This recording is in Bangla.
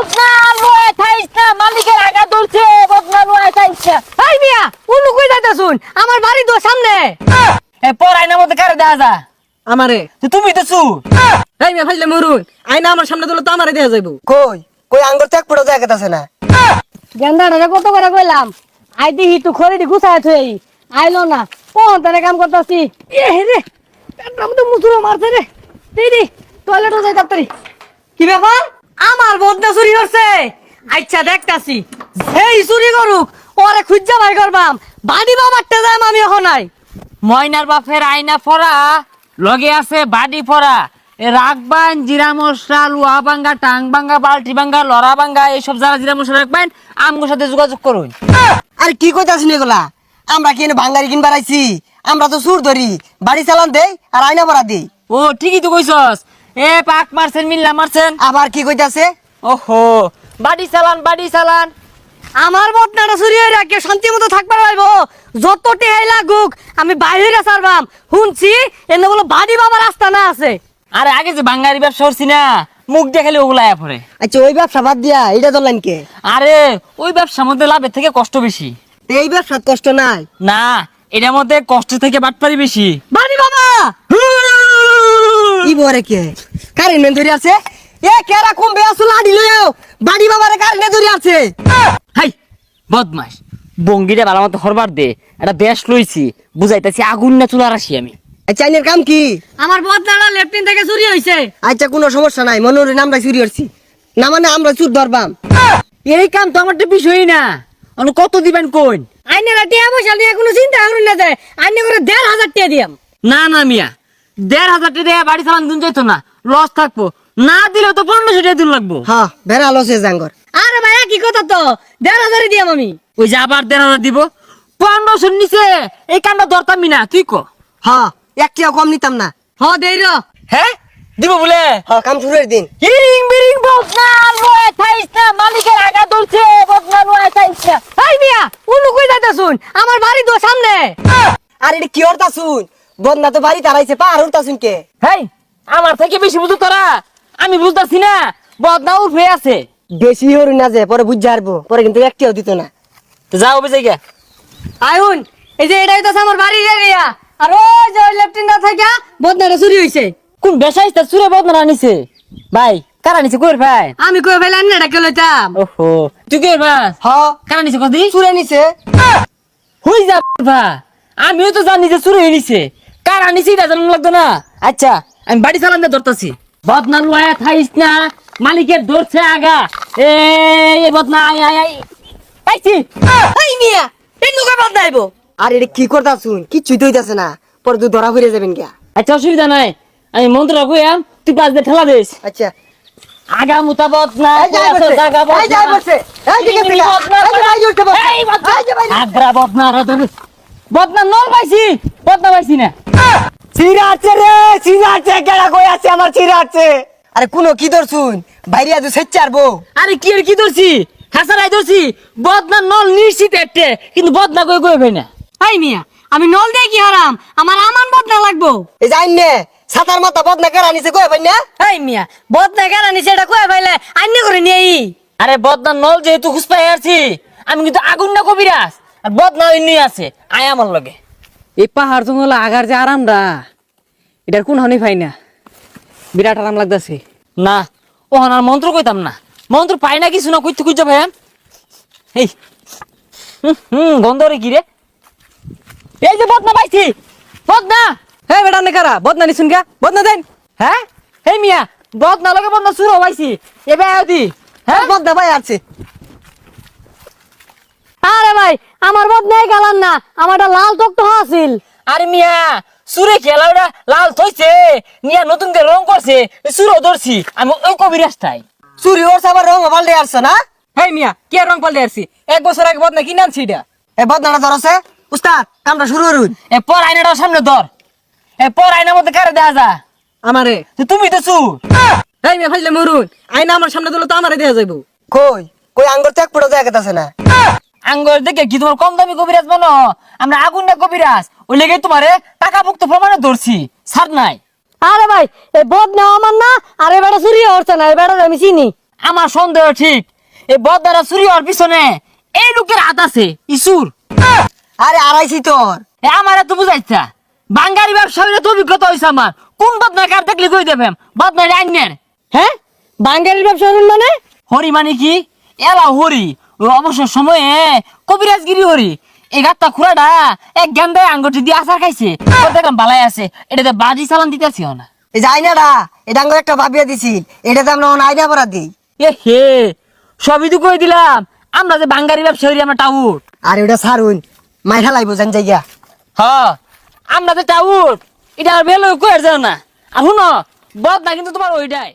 বদনা লয়ে থাইস না মালিকের আগা ধরছে বদনা লয়ে থাইস না এই মিয়া কই যাইতা শুন আমার বাড়ি তো সামনে। এ পর আইনার মধ্যে কারে দেখা যা আমারে। তুমি তো চু এই মিয়া ফাইলে মরুন। আইনা আমার সামনে দিলে তো আমারে দেয়া যাইবো। কই? কই আঙ্গুর তো এক ফুটো জায়গা আছে না? গেন্দাটা কত করে কইলাম? আই দিহি তুই খড়ি গুছাই থই আইলো না। কোন তারে কাম করতাছি। এ রে পেটটা মধ্যে মুসুরো মারছে রে। দিদি যাই তাড়াতাড়ি। কি ব্যাপার? আমার বদনা চুরি করছে। আচ্ছা দেখতাছি। এই চুরি করুক ওরে খুঁজা ভাই করবাম। বাড়ি বাবারটা যাই আমি এখন নাই ময়নার বাপের আয়না পরা লগে আছে বাড়ি এ রাখবান জিরা মশলা লুয়া বাঙ্গা টাং বাঙ্গা বালতি বাঙ্গা লড়া বাঙ্গা এইসব যারা জিরা মশলা রাখবেন আমগোর সাথে যোগাযোগ করুন। আরে কি কইতাছ এগুলা? আমরা কি ভাঙ্গারি কিনবার আইছি? আমরা তো সুর ধরি। বাড়ি চালান দেই আর আয়না ভরা দেই। ও ঠিকই তো কইছস। এ পাক মারছেন মিল্লা মারছেন। আবার কি কইতাছে? ওহো বাড়ি চালান বাড়ি চালান। আমার বদনাটা চুরি হয়ে রাখে শান্তি মতো থাকবার যত টেহাই লাগুক আমি বাইরে সারবাম শুনছি এনে বলো বাড়ি বাবার রাস্তা না আছে। আরে আগে যে বাঙ্গারি ব্যবসা করছি না মুখ দেখালে ওগুলা আয়া পড়ে। আচ্ছা ওই ব্যবসা বাদ দিয়া এটা ধরলেন কে? আরে ওই ব্যবসার মধ্যে লাভের থেকে কষ্ট বেশি। এই ব্যবসার কষ্ট নাই? না এটার মধ্যে কষ্ট থেকে বাটপারি বেশি। বাড়ি বাবা! কি বরে কে? কারেন্ট মেন ধরে আছে। এ কেরা কম বে আসল আডি লইও বাড়ি বাবারে কারেন্ট ধরে আছে। হাই বদমাস। বঙ্গিটা ভালো মতো হরবার দে। এটা বেশ লইছি। বুঝাইতেছি আগুন না চুলার আসি আমি। আচ্ছা আইনের কাম কি? আমার বদনাটা লেফটিন থেকে চুরি হয়েছে আচ্ছা কোনো সমস্যা নাই। মনোরে নামরা চুরি করছি না মানে আমরা চুর ধরবাম। এই কাম তো আমার তো বিষয়ই না। অন্য কত দিবেন কোন আইনের টিয়া পয়সা নিয়ে কোনো চিন্তা করুন না যায় আইনে করে দেড় হাজার টিয়া দিয়াম। না না মিয়া। দেড় হাজার টাকা দিয়ে বাড়ি চালান দিন যাইতো না। লস থাকব। না দিলেও তো পনেরোশো টাকা দিন লাগবো। হ্যাঁ বেড়া লসে জাঙ্গর আরে ভাই কি কথা তো? দেড় হাজারই দিয়াম আমি। ওই যে আবার দেড় হাজার দিব। পনেরোশোর নিচে এই কামটা দরকারই না তুই ক? হ্যাঁ একটিও কম নিতাম না। হ দেই র। হ্যাঁ দিব বলে? হ্যাঁ কাম শুরুর দিন। হিরিং বিরিং বদনা লয়ে থাইস না মালিকের আগা ধরছে বদনা লয়ে থাইস না। এই মিয়া কই যাইতা শুন আমার বাড়ি তো সামনে। আর এটা কি হরতা শুন? বদনা তো বাড়ি তারাইছে পা আর শুন কে? হেই আমার থেকে বেশি বুঝো তোরা। আমি বুঝতেছি না বদনা উঠে আছে। বেশি হরু না যে পরে বুঝ হারবো পরে কিন্তু একটিও দিত না। তো যাও বেজে গিয়া। আইন এই যে এটাই তো আমার বাড়ির এরিয়া আর ওই যে ওই লেফটিনটা থেকে বদনাটা চুরি হয়েছে কোন বেসাইস্তা সুরে বদনা নিছে? ভাই কারা নিছে কই ভাই? আমি কই ফেলাম না ডাকে লইতাম? ওহো তুই কই ভাই? হ্যাঁ কারা নিছে কদি? চুরে নিছে। হই যা ভা আমিও তো জানি যে চুরি হয়ে নিছে। কারা নিছে এটা জানানো লাগতো না। আচ্ছা আমি বাড়ি চালান দিয়ে ধরতাছি। বদনা লয়া থাইস না মালিকের ধরছে আগা। এই বদনা আয় আয় আয়। পাইছি। এই মিয়া এই নুকা বদনাইবো আর এটা কি করতা শুন কিচ্ছুই তো না। পরে তুই ধরা ফিরে যাবেন কে আচ্ছা অসুবিধা নাই। আমি মন্ত্রটা কইয়াম তুই পাঁচ দিয়ে ঠেলা দিস। আচ্ছা। আগা মুতা বদনা আগা বদনা, বদনা, বদনা নল পাইছি বদনা পাইছি না। চিরা আছে রে চিরা আছে কেডা কই আছে আমার চিরা আছে আরে কোনো কি ধর শুন বাইরে আজ সেচ চারবো আরে কি আর কি ধরছি? খাসারাই ধরছি বদনা নল নিশ্চিত একটা কিন্তু বদনা কই কই ভাই না। এই মিয়া আমি নল দিয়ে কি হারাম? আমার আমান বদনা লাগবো। এই যাই নে সাতার মাথা বদনা কেরা নিছে কই ভাই না? এই মিয়া বদনা কেন নিছে এটা কই ভাইলে আইনে করে নিয়ে আরে বদনা নল যেহেতু খুঁজপাই আছি আমি কিন্তু আগুন না কবিরাজ। আর বদনা অন্য আছে আয় আমার লগে। এই পাহাড় জঙ্গল আগার যে আরামটা এটার কোন হানি পাই না। বিরাট আরাম লাগতাছে। না ও আর মন্ত্র কইতাম না। মন্ত্র পাই না কিছু না কইতে কইতে ভাই এই হুম, হুম গন্ধ রে কি রে? এই যে বদনা পাইছি বদনা! হে বেটা নে কারা বদনা নিছুন গা বদনা দেন। হ্যাঁ? এই মিয়া বদনা লগে বদনা শুরু পাইছি এবে আদি হ্যাঁ? বদনা ভাই আছে। ভাই আমার বদনাই গেলাম না। আমারটা লাল টক তো আছিল। আরে মিয়া সুরে খেলা ওটা লাল থইছে। নিয়া নতুন করে রং করছে সুরো ধরছি। আমি ওই কবিরাজটাই চুরি ওর সাবার রং পাল্টে আসছে না? হেই মিয়া কে রং পাল্টে আসছি? এক বছর আগে বদনা কিনে আনছি এটা। এই বদনাটা ধরছে উস্তাদ কামটা শুরু করুন। এ পর আয়নাটাও সামনে ধর। এ পর আয়নার মধ্যে কারে দেখা যা আমারে। তো তুমি তো চু এই মিয়া ফাইলে মরুন আইনা আমার সামনে দিলে তো আমারে দেয়া যাইবো। কই? কই আঙ্গুর তো এক ফুটো জায়গা আছে না। আঙ্গর দেখে কি তোমার কম দামি কবিরাজ বলো? আমরা আগুন না কবিরাজ। ওই লেগে তোমারে টাকা মুক্ত প্রমাণে ধরছি। ছাড় নাই। আরে ভাই এই বদনা আমার না আরে বেটা চুরি হচ্ছে না বেটা আমি চিনি। আমার সন্দেহ ঠিক। এই বদারা চুরি হওয়ার পিছনে এই লোকের হাত আছে ইসুর। আরে আড়াইছি তোর। এ আমার এত বুঝাইছা। বাঙ্গারি ব্যবসা হইলে তো অভিজ্ঞতা হয়েছে আমার। কোন বদনা কার দেখলে কই দেবেন? বদনা আইনের হ্যাঁ? বাঙ্গালির ব্যবসা মানে? হরি মানে কি? এলা হরি। অবসর সময়ে কবিরাজগিরি হরি। এই গাতটা খুড়াটা এক গেন্দায় আঙ্গুটি দিয়ে আচার খাইছে। দেখলাম বালাই আছে এটাতে বাজি চালান দিতেছি না। এই যে আইনাটা এটা আঙ্গুর একটা ভাবিয়া দিছিল এটাতে আমরা অন আইনা পড়া দিই। এ হে সবই তো কই দিলাম আমরা যে বাঙ্গারি ব্যবসা করি আমরা টাউট। আর ওটা সারুন মাইঠা লাইব জান জায়গা হ আমরা যে টাউট এটা আর বেলো কই আর জানো না। আর শুনো বদ না কিন্তু তোমার ওইটাই।